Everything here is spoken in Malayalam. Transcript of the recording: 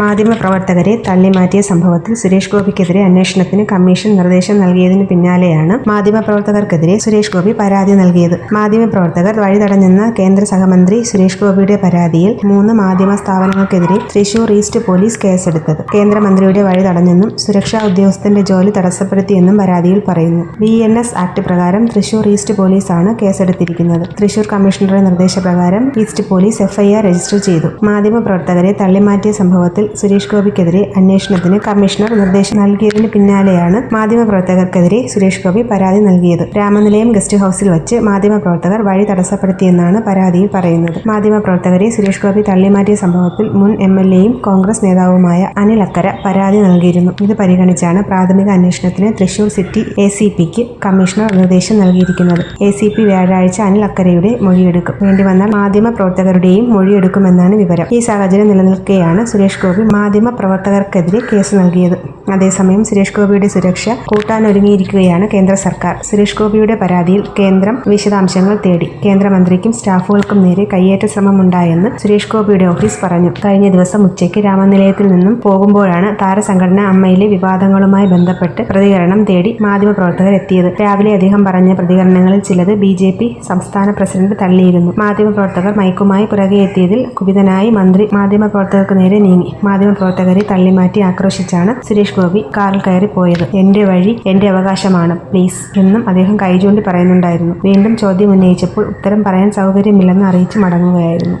മാധ്യമപ്രവർത്തകരെ തള്ളിമാറ്റിയ സംഭവത്തിൽ സുരേഷ് ഗോപിക്കെതിരെ അന്വേഷണത്തിന് കമ്മീഷൻ നിർദ്ദേശം നൽകിയതിന് പിന്നാലെയാണ് മാധ്യമപ്രവർത്തകർക്കെതിരെ സുരേഷ് ഗോപി പരാതി നൽകിയത്. മാധ്യമപ്രവർത്തകർ വഴിതടഞ്ഞെന്ന കേന്ദ്ര സഹമന്ത്രി സുരേഷ് ഗോപിയുടെ പരാതിയിൽ മൂന്ന് മാധ്യമ സ്ഥാപനങ്ങൾക്കെതിരെ തൃശൂർ ഈസ്റ്റ് പോലീസ് കേസെടുത്തത്. കേന്ദ്രമന്ത്രിയുടെ വഴി തടഞ്ഞെന്നും സുരക്ഷാ ഉദ്യോഗസ്ഥന്റെ ജോലി തടസ്സപ്പെടുത്തിയെന്നും പരാതിയിൽ പറയുന്നു. ബി എൻ എസ് ആക്ട് പ്രകാരം തൃശൂർ ഈസ്റ്റ് പോലീസാണ് കേസെടുത്തിരിക്കുന്നത്. തൃശൂർ കമ്മീഷണറുടെ നിർദ്ദേശപ്രകാരം ഈസ്റ്റ് പോലീസ് എഫ്ഐആർ രജിസ്റ്റർ ചെയ്തു. മാധ്യമപ്രവർത്തകരെ തള്ളിമാറ്റിയ സംഭവത്തിൽ സുരേഷ് ഗോപിക്കെതിരെ അന്വേഷണത്തിന് കമ്മീഷണർ നിർദ്ദേശം നൽകിയതിന് പിന്നാലെയാണ് മാധ്യമപ്രവർത്തകർക്കെതിരെ സുരേഷ് ഗോപി പരാതി നൽകിയത്. രാമനിലയം ഗസ്റ്റ് ഹൌസിൽ വെച്ച് മാധ്യമപ്രവർത്തകർ വഴി തടസ്സപ്പെടുത്തിയെന്നാണ് പരാതിയിൽ പറയുന്നത്. മാധ്യമപ്രവർത്തകരെ സുരേഷ് ഗോപി തള്ളിമാറ്റിയ സംഭവത്തിൽ മുൻ എം എൽ എയും കോൺഗ്രസ് നേതാവുമായ അനിൽ അക്കര പരാതി നൽകിയിരുന്നു. ഇത് പരിഗണിച്ചാണ് പ്രാഥമിക അന്വേഷണത്തിന് തൃശൂർ സിറ്റി എ സി പിക്ക് കമ്മീഷണർ നിർദ്ദേശം നൽകിയിരിക്കുന്നത്. എ സി പി വ്യാഴാഴ്ച അനിൽ അക്കരയുടെ മൊഴിയെടുക്കും. വേണ്ടിവന്നാൽ മാധ്യമ പ്രവർത്തകരുടെയും മൊഴിയെടുക്കുമെന്നാണ് വിവരം. ഈ സാഹചര്യം നിലനിൽക്കുകയാണ് സുരേഷ് ഗോപി മാധ്യമ പ്രവർത്തകർക്കെതിരെ കേസ് നൽകിയത്. അതേസമയം സുരേഷ് ഗോപിയുടെ സുരക്ഷ കൂട്ടാനൊരുങ്ങിയിരിക്കുകയാണ് കേന്ദ്ര സർക്കാർ. സുരേഷ് ഗോപിയുടെ പരാതിയിൽ കേന്ദ്രം വിശദാംശങ്ങൾ തേടി. കേന്ദ്രമന്ത്രിക്കും സ്റ്റാഫുകൾക്കും നേരെ കയ്യേറ്റ ശ്രമമുണ്ടായെന്ന് സുരേഷ് ഗോപിയുടെ ഓഫീസ് പറഞ്ഞു. കഴിഞ്ഞ ദിവസം ഉച്ചയ്ക്ക് രാമനിലയത്തിൽ നിന്നും പോകുമ്പോഴാണ് താരസംഘടന അമ്മയിലെ വിവാദങ്ങളുമായി ബന്ധപ്പെട്ട് പ്രതികരണം തേടി മാധ്യമപ്രവർത്തകർ എത്തിയത്. രാവിലെ അദ്ദേഹം പറഞ്ഞ പ്രതികരണങ്ങളിൽ ചിലത് ബി ജെ പി സംസ്ഥാന പ്രസിഡന്റ് തള്ളിയിരുന്നു. മാധ്യമപ്രവർത്തകർ മൈക്കുമായി പുറകെ എത്തിയതിൽ കുപിതനായി മന്ത്രി മാധ്യമപ്രവർത്തകർക്ക് നേരെ നീങ്ങി. മാധ്യമപ്രവർത്തകരെ തള്ളിമാറ്റി ആക്രോശിച്ചാണ് സുരേഷ് ഗോപി കാറിൽ കയറി പോയത്. എന്റെ വഴി എന്റെ അവകാശമാണ് പ്ലീസ് എന്നും അദ്ദേഹം കൈചൂണ്ടി പറയുന്നുണ്ടായിരുന്നു. വീണ്ടും ചോദ്യം ഉന്നയിച്ചപ്പോൾ ഉത്തരം പറയാൻ സൗകര്യമില്ലെന്ന് അറിയിച്ചു മടങ്ങുകയായിരുന്നു.